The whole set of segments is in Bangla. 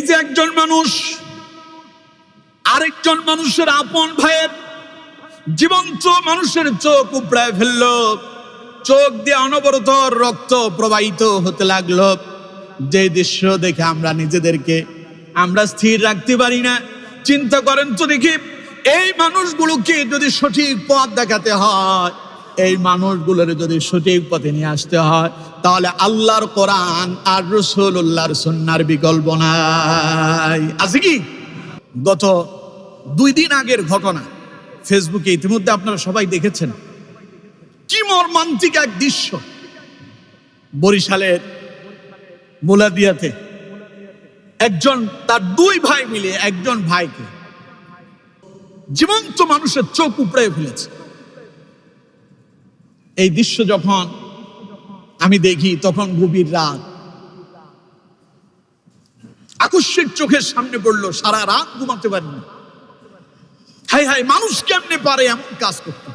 এই যে একজন মানুষ, আরেকজন মানুষের আপন ভাইয়ের জীবন্ত মানুষের চোখ উপড়ায় ফেলল। চোখ দিয়ে অনবরত রক্ত প্রবাহিত হতে লাগল। যে দৃশ্য দেখে আমরা নিজেদেরকে আমরা স্থির রাখতে পারি না। চিন্তা করেন তো দেখি, এই মানুষগুলোকে যদি সঠিক পথ দেখাতে হয়, এই মানুষগুলোর যদি সঠিক পথে নিয়ে আসতে হয় তাহলে আল্লাহর কোরআন আর রসুল্লাহর সন্ন্যার বিকল্প নাই। আছে কি? গত দুই দিন আগের ঘটনা ফেসবুকে ইতিমধ্যে আপনারা সবাই দেখেছেন। কি মর্মান্তিক এক দৃশ্য। বরিশালের মুলাদিয়াতে একজন তার দুই ভাই মিলে, একজন ভাইকে জীবন্ত মানুষের চোখ উপড়ে ফেলেছে। এই দৃশ্য যখন আমি দেখি তখন গভীর রাত। আকস্মিক চোখের সামনে পড়ল, সারা রাত ঘুমাতে পারিনি। হাই হাই মানুষ কেমনে পারে এমন কাজ করতে?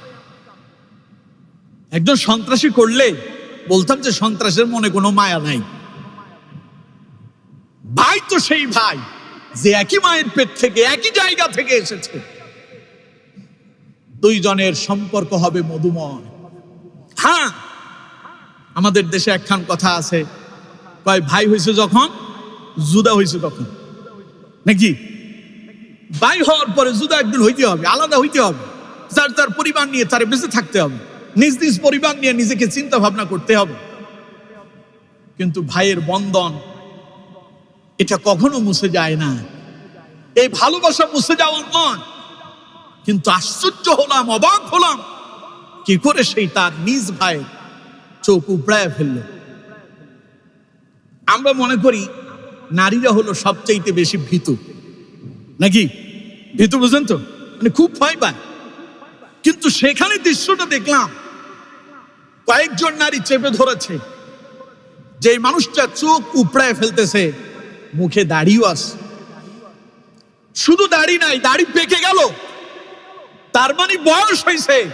একজন সন্ত্রাসী করলে, বলতাম যে সন্ত্রাসের মনে কোনো মায়া নাই। ভাই তো সেই ভাই, যে একই মায়ের পেট থেকে, একই জায়গা থেকে এসেছে। দুইজনের সম্পর্ক হবে মধুময়। হ্যাঁ আমাদের দেশে একখান কথা আছে। কয়, ভাই হয়েছে যখন, জুদা হয়েছে তখন। নাকি? ভাই হওয়ার পরে জুদা একদিন হইতে হবে, আলাদা হইতে হবে। যার যার পরিবার নিয়ে তার বেঁচে থাকতে হবে। নিজ নিজ পরিবার নিয়ে নিজেকে চিন্তা ভাবনা করতে হবে। কিন্তু ভাইয়ের বন্ধন, এটা কখনো মুছে যায় না। এই ভালোবাসা মুছে যাওয়ার নয়। কিন্তু আশ্চর্য হলাম, অবাক হলাম, কি করে সেই তার নিজ ভাইয়ের চোখ উপড়ায় ফেলল। আমরা মনে করি নারীরা হলো সবচাইতে বেশি ভীতু। নাকি? ভীতু বুঝেন তো? মানে খুব ভয় পায়। কিন্তু সেখানে দৃশ্যটা দেখলাম, কয়েকজন নারী চেপে ধরেছে। যে মানুষটা চোখ উপড়ায় ফেলতেছে, মুখে দাড়িও আছে। শুধু দাড়ি নাই, দাড়ি পেকে গেল। তার মানে বয়স হয়েছে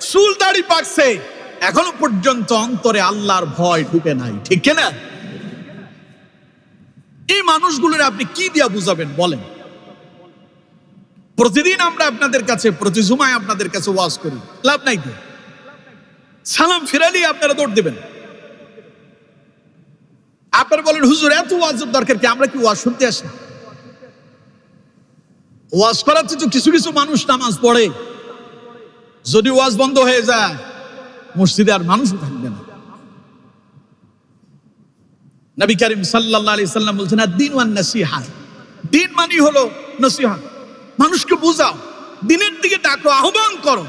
চুল দাড়ি পাকছে। এখনও পর্যন্ত অন্তরে আল্লাহর ভয় ঢুকে নাই, ঠিক না এই মানুষগুলোর আপনি কি দিয়া বুঝাবেন, বলেন? প্রতিদিন আমরা আপনাদের কাছে, প্রতি জুমায় আপনাদের কাছে ওয়াজ করি, লাভ নাই তো? সালাম ফিরালি আপনারা দৌড় দেবেন। আপনারা বলেন, হুজুর, এত ওয়াজের দরকার কি? আমরা কি ওয়াজ শুনতে আসি? ওয়াজ করার তো কিছু কিছু মানুষ নামাজ পড়ে। যদি ওয়াজ বন্ধ হয়ে যায় মসজিদে আর মানুষও থাকবে না। নবী করিম সাল্লাম বলছেন আর দিন ওয়ান নাসিহা। দিন মানে হলো নসিহা। মানুষকে বোঝাও, দিনের দিকে ডাকো, আহ্বান করো।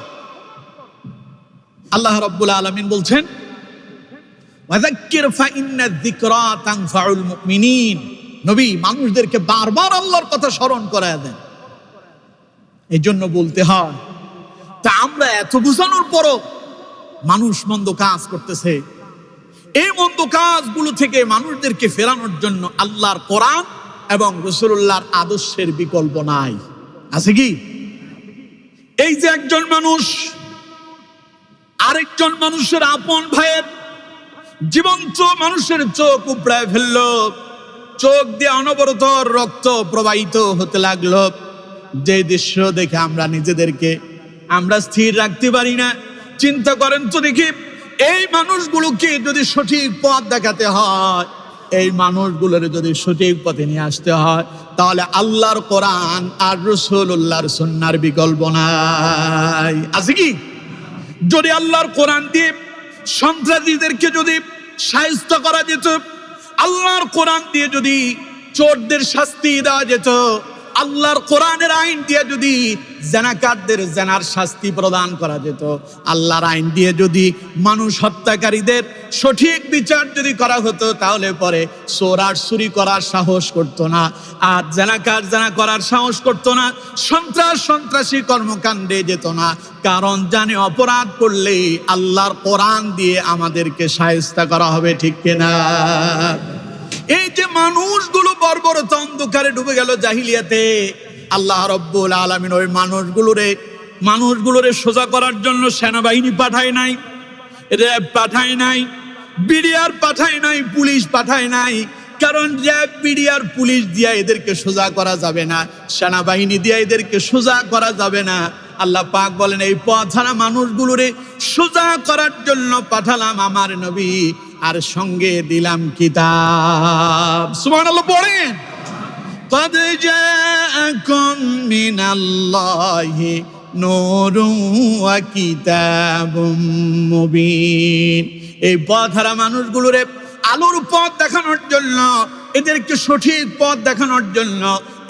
আল্লাহ রাব্বুল আলামিন বলছেন নবী, মানুষদেরকে বারবার আল্লাহর কথা স্মরণ করায় দেন। এই জন্য বলতে হয়, তা আমরা এত বুঝানোর পরও মানুষ মন্দ কাজ করতেছে। এই মন্দ কাজগুলো থেকে মানুষদেরকে ফেরানোর জন্য আল্লাহর কোরআন এবং রসুল্লাহর আদর্শের বিকল্প নাই। আছে কি? এই যে একজন মানুষ, আরেকজন মানুষের আপন ভাইয়ের জীবন্ত মানুষের চোখ উপড়ায় ফেলল। চোখ দিয়ে অনবরত রক্ত প্রবাহিত হতে লাগল। যে দৃশ্য দেখে আমরা নিজেদেরকে আমরা স্থির রাখতে পারি না। চিন্তা করেন তো দেখি, এই মানুষগুলোকে যদি সঠিক পথ দেখাতে হয়, এই মানুষগুলোর যদি সঠিক পথে নিয়ে আসতে হয়, তাহলে আল্লাহর কোরআন আর রসুল্লাহর সন্ন্যার বিকল্প নাই। আছে কি? যদি আল্লাহর কোরআন দিয়ে সন্ত্রাসীদেরকে যদি সাহিত্য করা যেত, আল্লাহর কোরআন দিয়ে যদি চোরদের শাস্তি দেওয়া যেত আল্লাহর কোরআনের আইন দিয়ে যদি জেনাকারদের জেনার শাস্তি প্রদান করা যেত, আল্লাহর আইন দিয়ে যদি মানুষ হত্যাকারীদের সঠিক বিচার যদি করা হতো, তাহলে পরে চোরার চুরি করার সাহস করতো না, আর জেনাকার জেনা করার সাহস করতো না, সন্ত্রাস সন্ত্রাসী কর্মকাণ্ডে যেত না, কারণ জানে অপরাধ করলেই আল্লাহর কোরআন দিয়ে আমাদেরকে সাহেস্তা করা হবে, ঠিক কিনা? এই যে মানুষগুলো বর্বরতা অন্ধকারে ডুবে গেল জাহিলিয়াতে, আল্লাহ রব্বুল আলমিন ওই মানুষগুলোরে মানুষগুলোরে সোজা করার জন্য সেনাবাহিনী পাঠায় নাই, র্যাব পাঠায় নাই, বিডিআর পাঠায় নাই, পুলিশ পাঠায় নাই, কারণ র্যাব, বিডিআর, পুলিশ দিয়া এদেরকে সোজা করা যাবে না, সেনাবাহিনী দিয়া এদেরকে সোজা করা যাবে না। আল্লাহ পাক বলেন এই পথহারা মানুষগুলোরে সোজা করার জন্য পাঠালাম আমার নবী আর সঙ্গে দিলাম কিতাব সুবহানাল্লাহ পড়েন قد جاءكم من الله نور وكتاب مبين এই পথহারা মানুষগুলোরে আলোর পথ দেখানোর জন্য এদেরকে সঠিক পথ দেখানোর জন্য,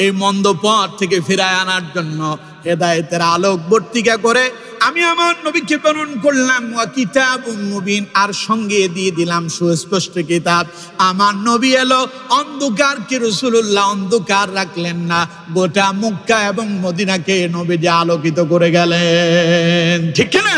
এই মন্দ পথ থেকে ফিরায় আনার জন্য হেদায়েতের আলোক বর্তিকা করে আমি আমার নবীকে প্রেরণ করলাম। কিতাব মুবিন, আর সঙ্গে দিয়ে দিলাম সুস্পষ্ট কিতাব। আমার নবী এলো অন্ধকারকে রসুল্লাহ অন্ধকার রাখলেন না। গোটা মুক্কা এবং মদিনাকে নবী যে আলোকিত করে গেলেন। ঠিক না